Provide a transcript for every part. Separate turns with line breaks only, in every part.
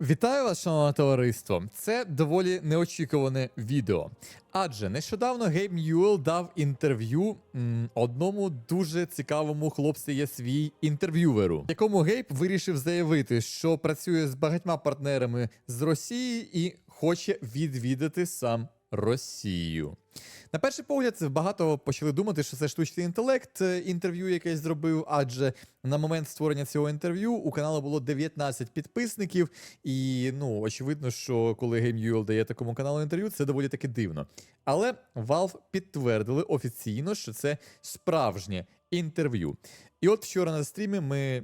Вітаю вас, шановне товариство. Це доволі неочікуване відео. Адже нещодавно Гейм Юел дав інтерв'ю одному дуже цікавому хлопці є свій інтерв'юверу, якому Гейб вирішив заявити, що працює з багатьма партнерами з Росії і хоче відвідати сам Росію. На перший погляд, багато почали думати, що це штучний інтелект, е, інтерв'ю якесь зробив, адже на момент створення цього інтерв'ю у каналу було 19 підписників, і ну очевидно, що коли Game дає такому каналу інтерв'ю, це доволі таки дивно. Але Valve підтвердили офіційно, що це справжнє інтерв'ю. І от вчора на стрімі ми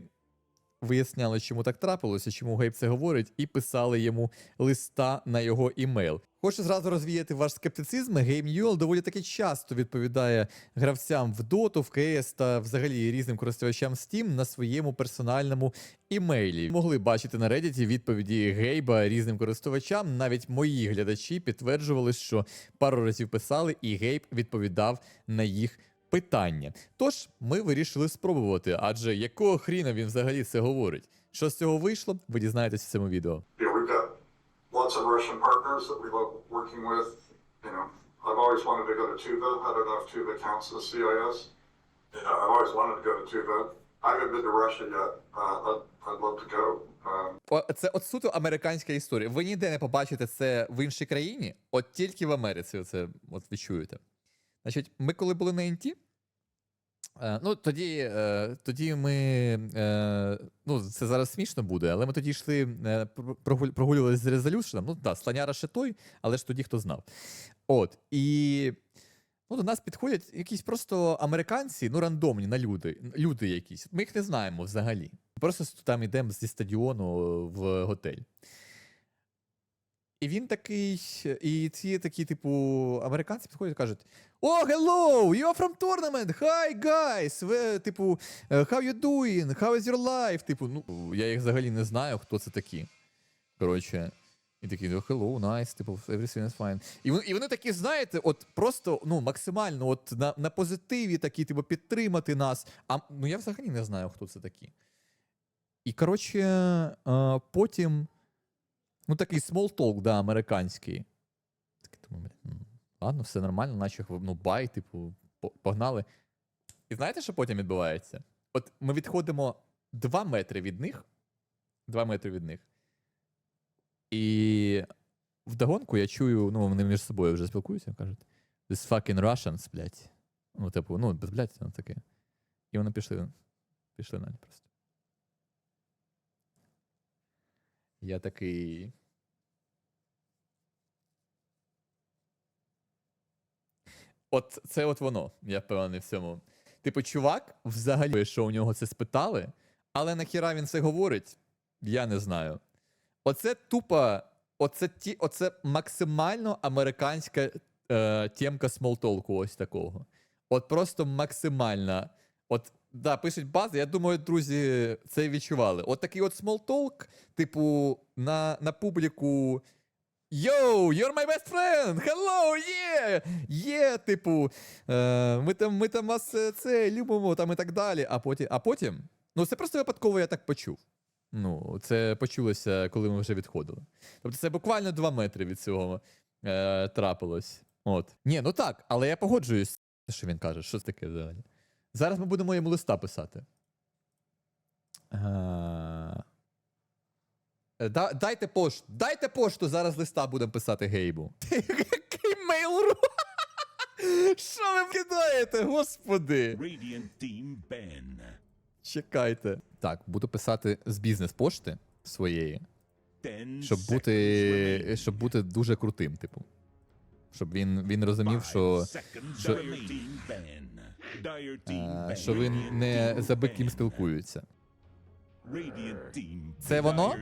виясняли, чому так трапилося, чому Гейб це говорить, і писали йому листа на його імейл. Хочу зразу розвіяти ваш скептицизм. Гейм Ньюел доволі таки часто відповідає гравцям в Доту, в КС та взагалі різним користувачам Steam на своєму персональному імейлі. Могли бачити на Reddit відповіді Гейба різним користувачам. Навіть мої глядачі підтверджували, що пару разів писали, і Гейб відповідав на їх питання. Тож ми вирішили спробувати, адже якого хріна він взагалі це говорить. Що з цього вийшло, ви дізнаєтесь в цьому відео.
I've always wanted to go to Tuva. I don't know if Tuva counts as CIS. Yeah, I've always wanted to go to Tuva. I haven't been to Russia yet. Uh, I'd, I'd love to go. Um,
Це от суто американська історія. Ви ніде не побачите це в іншій країні, от тільки в Америці це от ви чуєте. Значить, ми коли були на Інті, е, ну тоді, е, тоді ми. Е, ну, це зараз смішно буде, але ми тоді йшли, е, прогулювалися з резолюшеном. Ну так, слоняра ще той, але ж тоді хто знав. От. І ну, до нас підходять якісь просто американці, ну, рандомні на люди, люди якісь. Ми їх не знаємо взагалі. Просто там йдемо зі стадіону в готель. І він такий, і ці такі, типу, американці підходять і кажуть: О, hello! You're from tournament! Hi, guys! Ви, типу, е, how you doing? How is your life? Типу, ну, я їх взагалі не знаю, хто це такі. Коротше. І такі, «Oh, hello, nice, типу, everything is fine. І вони, і вони такі, знаєте, от просто ну, максимально от на, на позитиві такі, типу, підтримати нас. А ну я взагалі не знаю, хто це такі. І, коротше, е, потім. Ну, такий small talk, да, американський. Такий думаю, ладно, все нормально, наче ну, бай, типу, погнали. І знаєте, що потім відбувається? От ми відходимо 2 метри від них. 2 метри від них. І вдогонку я чую, ну, вони між собою вже спілкуються, кажуть: This fucking Russians, блядь. Ну, типу, ну, без блядь, воно таке. І вони пішли. Пішли на просто. Я такий. От це от воно, я впевнений в цьому. Типу, чувак, взагалі, що у нього це спитали, але нахіра він це говорить, я не знаю. Оце тупо, оце, ті, оце максимально американська е, темка смолтолку ось такого. От просто максимальна. От, да, пишуть бази, я думаю, друзі, це відчували. От такий от смолтолк, типу, на, на публіку. Йоу, you're my best friend! Hello, yeah! Yeah, типу, е, ми там, ми там вас е, це любимо там і так далі. А потім, а потім, ну це просто випадково я так почув. Ну, це почулося, коли ми вже відходили. Тобто це буквально два метри від цього е, трапилось. От. Ні, ну так, але я погоджуюсь, що він каже, що це таке взагалі. Зараз ми будемо йому листа писати. Е, е, да- дайте пошту, дайте пошту, зараз листа будемо писати Гейбу. Який мейл-ру? Що ви кидаєте, господи?
Radiant Team Ben.
Чекайте. Так, буду писати з бізнес-пошти своєї, щоб бути, щоб бути дуже крутим, типу. Щоб він, він розумів, що, що- Е, що він не за
Team
ким
Ben.
спілкується.
Radiant Team.
Це воно?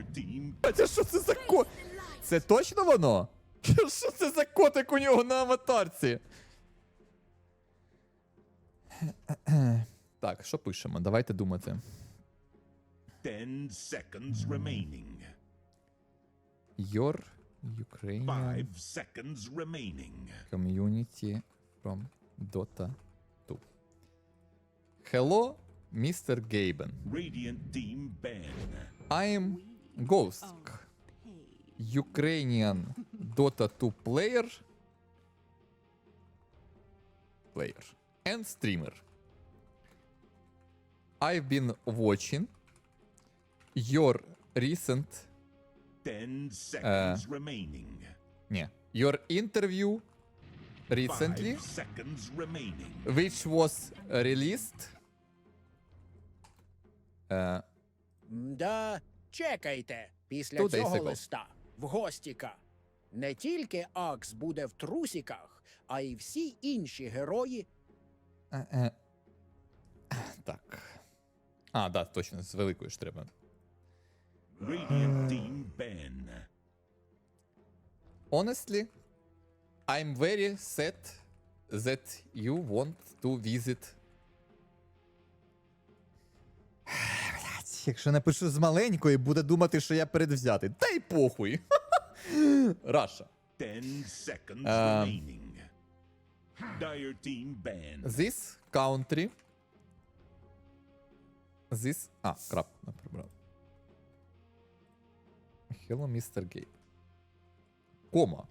А це що це за кот? Це точно воно? Що це за котик у нього на аватарці? Так, що пишемо? Давайте думати. Your Ukrainian
Five seconds remaining.
community from Dota 2. Hello, Mr. Gaben.
Ben.
I'm Ghost. Ukrainian Dota 2 player. Player. And streamer. I've been watching your recent.
Ten uh, seconds remaining.
Ні. Your interview recently,
Five seconds remaining.
which was released. Е,
Да, чекайте. Після
Two
цього
ago.
листа в гостіка. Не тільки Акс буде в трусіках, а й всі інші герої
е, е. Так. А, да, точно, з великою ж треба.
Radiant team ban.
Honestly, I'm very sad that you want to visit. Якщо напишу з маленької, буде думати, що я передвзятий. Та й похуй. Раша. Um. This country. This. А, крап, не прибрав. Hello, Mr. Gay. Кома.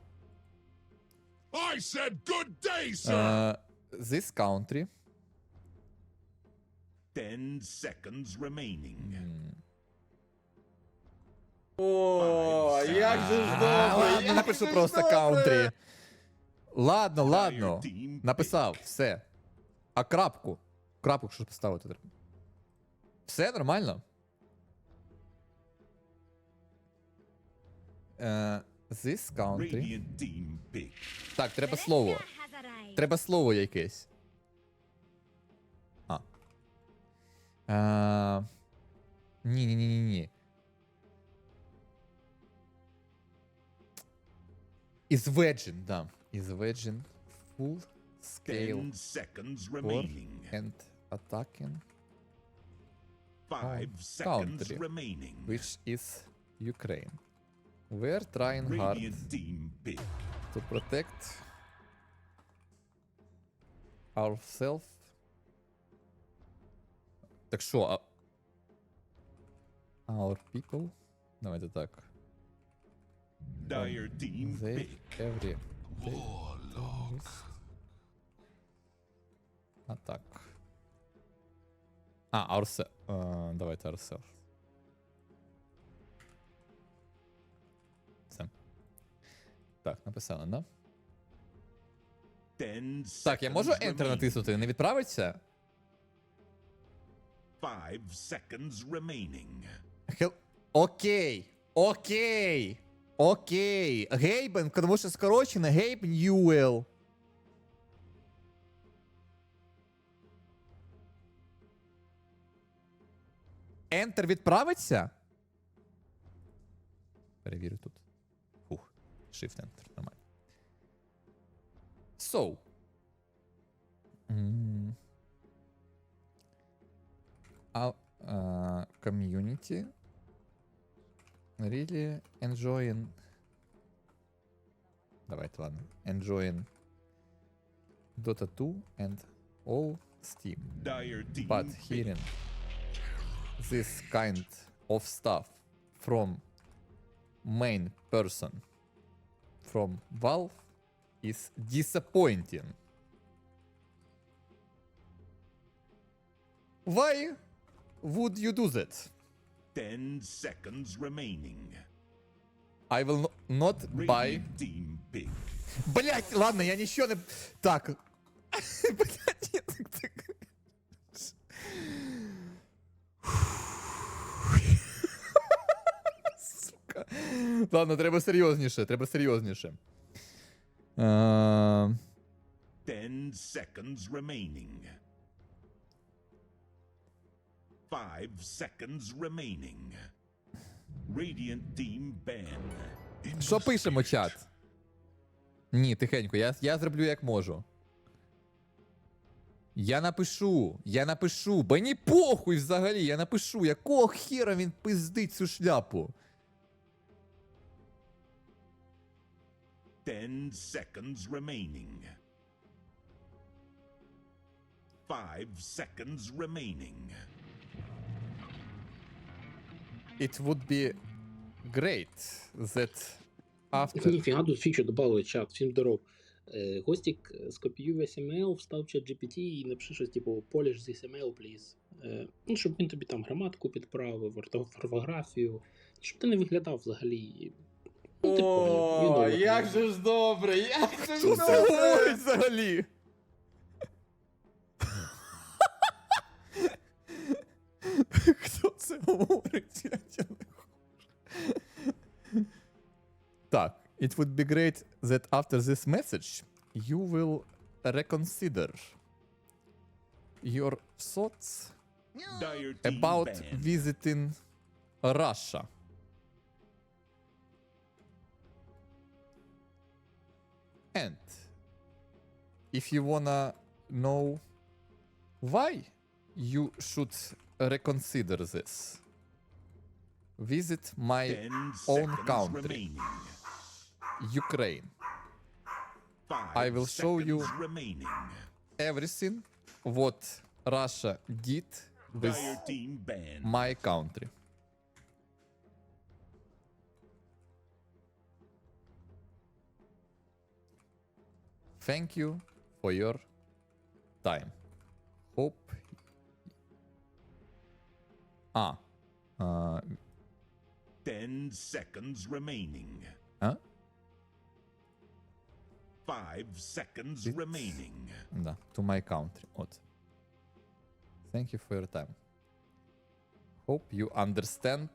I said good day, sir.
Uh, this country.
Ten seconds remaining.
О, як же ж добре. Я напишу просто каунтрі. Ладно, ладно. Написав, все. А крапку? Крапку що поставити треба. Все нормально? Е, this country.
Radiant team pick.
Так, треба слово. Треба слово якесь. Е, ні, ні, ні, ні, ні. Із Virgin, да. Із Virgin full scale
Ten seconds
war
remaining.
and attacking,
Five
Oh,
seconds
country.
remaining.
which is Ukraine. We're trying hard
Radiant team pick.
to protect ourselves. Так що, а... Our people? Давайте так.
Dire team
They every terrorist attack. А, ourselves. Uh, давайте ourselves. Все. Так, написано, да? Так, я можу Enter натиснути, не відправиться?
Five seconds remaining.
Хел... Окей. Окей. Окей. Гейбен, тому що скорочено Гейб Ньюел. Enter відправиться? Перевірю тут. Фух. Shift Enter. Нормально. So. community really enjoying Давайте, ладно. Enjoying Dota 2 and all Steam.
Dire team
But
pick.
hearing this kind of stuff from main person from Valve is disappointing. Why would you do that?
Ten seconds remaining.
I will no- not buy. Блять, ладно, я ничего не... Так. Сука. Ладно, треба серйозніше, треба серйозніше. Е,
Ten seconds remaining. Five seconds remaining. Radiant team ban.
Що пишемо, чат? Ні, тихенько, я, я зроблю як можу. Я напишу, я напишу, бо ні похуй взагалі, я напишу, якого хера він пиздить цю шляпу.
Ten seconds remaining. Five seconds remaining.
It would be great that after
Ніфіга тут фічу додали чат, всім здоров. Е, Гостік, е, скопіюй весь email, встав чат GPT і напиши щось, типу, polish this email, please. Ну, щоб він тобі там граматику підправив, орфографію, щоб ти не виглядав взагалі. Ну, ти поняв, він добре.
же ж добре, як же
Що
ж говорить взагалі? Хто це говорить? Я тебе не хочу. Так, it would be great that after this message you will reconsider your thoughts
Dire team
about
banned.
visiting Russia. And if you wanna know why you should reconsider this, visit my own country,
remaining.
Ukraine.
Five
I will show you-
remaining.
Everything what Russia did with my country. Thank you for your time. Hope. А. а,
Ten seconds remaining.
а?
Five seconds
It's-
remaining.
Да, to my country. От. Thank you for your time. Hope you understand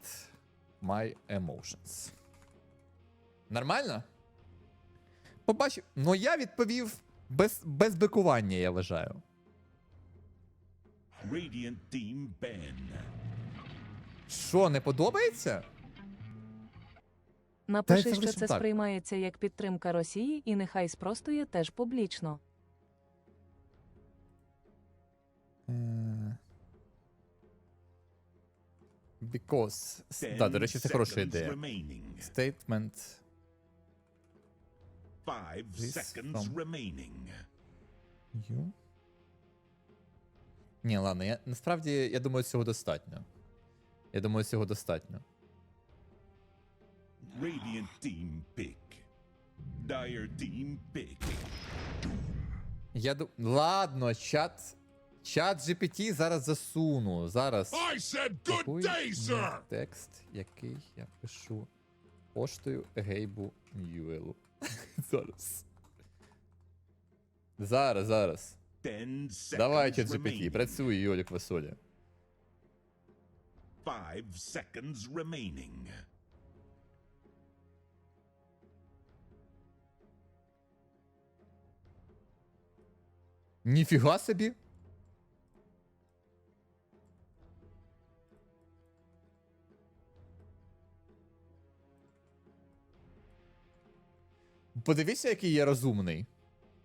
my emotions. Нормально? Побачив. Ну я відповів без, без бикування, я вважаю.
Radiant team banned.
Що, не подобається?
Напиши, що це
так.
сприймається як підтримка Росії, і нехай спростує теж публічно.
Е, Because. Так, до речі, це хороша ідея.
remaining.
Statement.
Five
This
seconds
from-
remaining.
You? Ні, ладно, я насправді я думаю, цього достатньо. Я думаю, цього достатньо.
Radiant team pick. Dire team pick.
Я ду... Ладно, чат. Чат GPT зараз засуну. Зараз.
I said good day, sir.
Текст, який я пишу поштою Гейбу Ньюелу. зараз. Зараз, зараз.
Ten seconds
Давай, чат GPT, працюй, Йолік Васоля.
Five seconds remaining.
Ніфіга собі. Подивіться, який я розумний.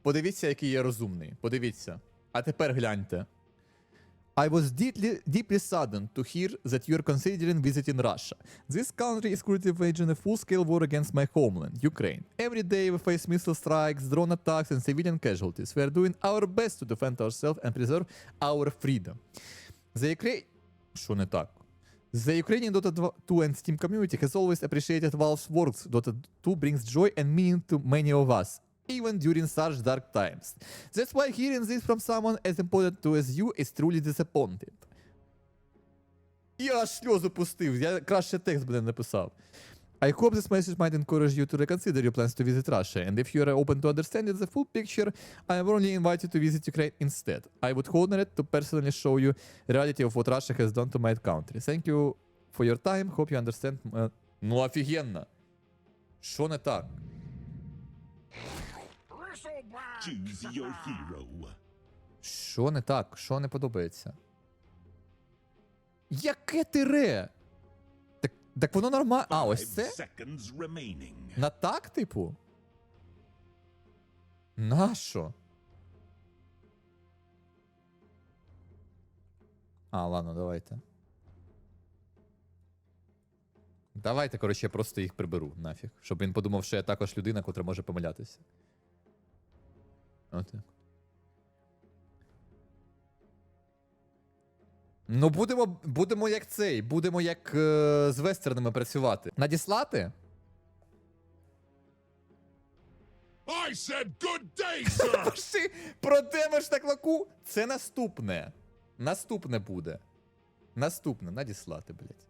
Подивіться, який я розумний. Подивіться. А тепер гляньте. I was deeply, deeply saddened to hear that you're considering visiting Russia. This country is currently waging a full-scale war against my homeland, Ukraine. Every day we face missile strikes, drone attacks, and civilian casualties. We are doing our best to defend ourselves and preserve our freedom. The Ukraine... Що не так? The Ukrainian Dota 2 and Steam community has always appreciated Valve's works. Dota 2 brings joy and meaning to many of us, Even during such dark times. That's why hearing this from someone as important to as you is truly disappointed. Я аж сльозу пустив, я краще текст би не написав. I hope this message might encourage you to reconsider your plans to visit Russia, and if you are open to understanding the full picture, I warmly invite you to visit Ukraine instead. I would honor it to personally show you reality of what Russia has done to my country. Thank you for your time. Hope you understand. uh, Ну офігенно. Що не так?
Choose your hero.
Що не так? Що не подобається? Яке тире? Так, так воно нормально. А, ось це? На так, типу? Нащо? А, ладно, давайте. Давайте, коротше, я просто їх приберу нафіг. Щоб він подумав, що я також людина, котра може помилятися. Отак. Ну, будемо, будемо як цей, будемо як е, з вестернами працювати. Надіслати?
I said good day, sir!
Ти про демедж на клаку? Це наступне. Наступне буде. Наступне, надіслати, блядь.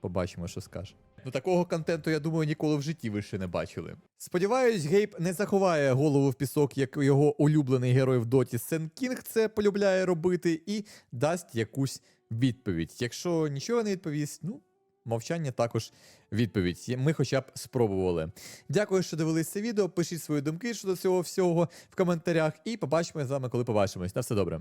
Побачимо, що скаже. Ну такого контенту, я думаю, ніколи в житті ви ще не бачили. Сподіваюсь, Гейб не заховає голову в пісок, як його улюблений герой в доті Сен Кінг це полюбляє робити, і дасть якусь відповідь. Якщо нічого не відповість, ну. Мовчання також відповідь. Ми хоча б спробували. Дякую, що дивились це відео. Пишіть свої думки щодо цього всього в коментарях. І побачимо з вами, коли побачимось. На все добре.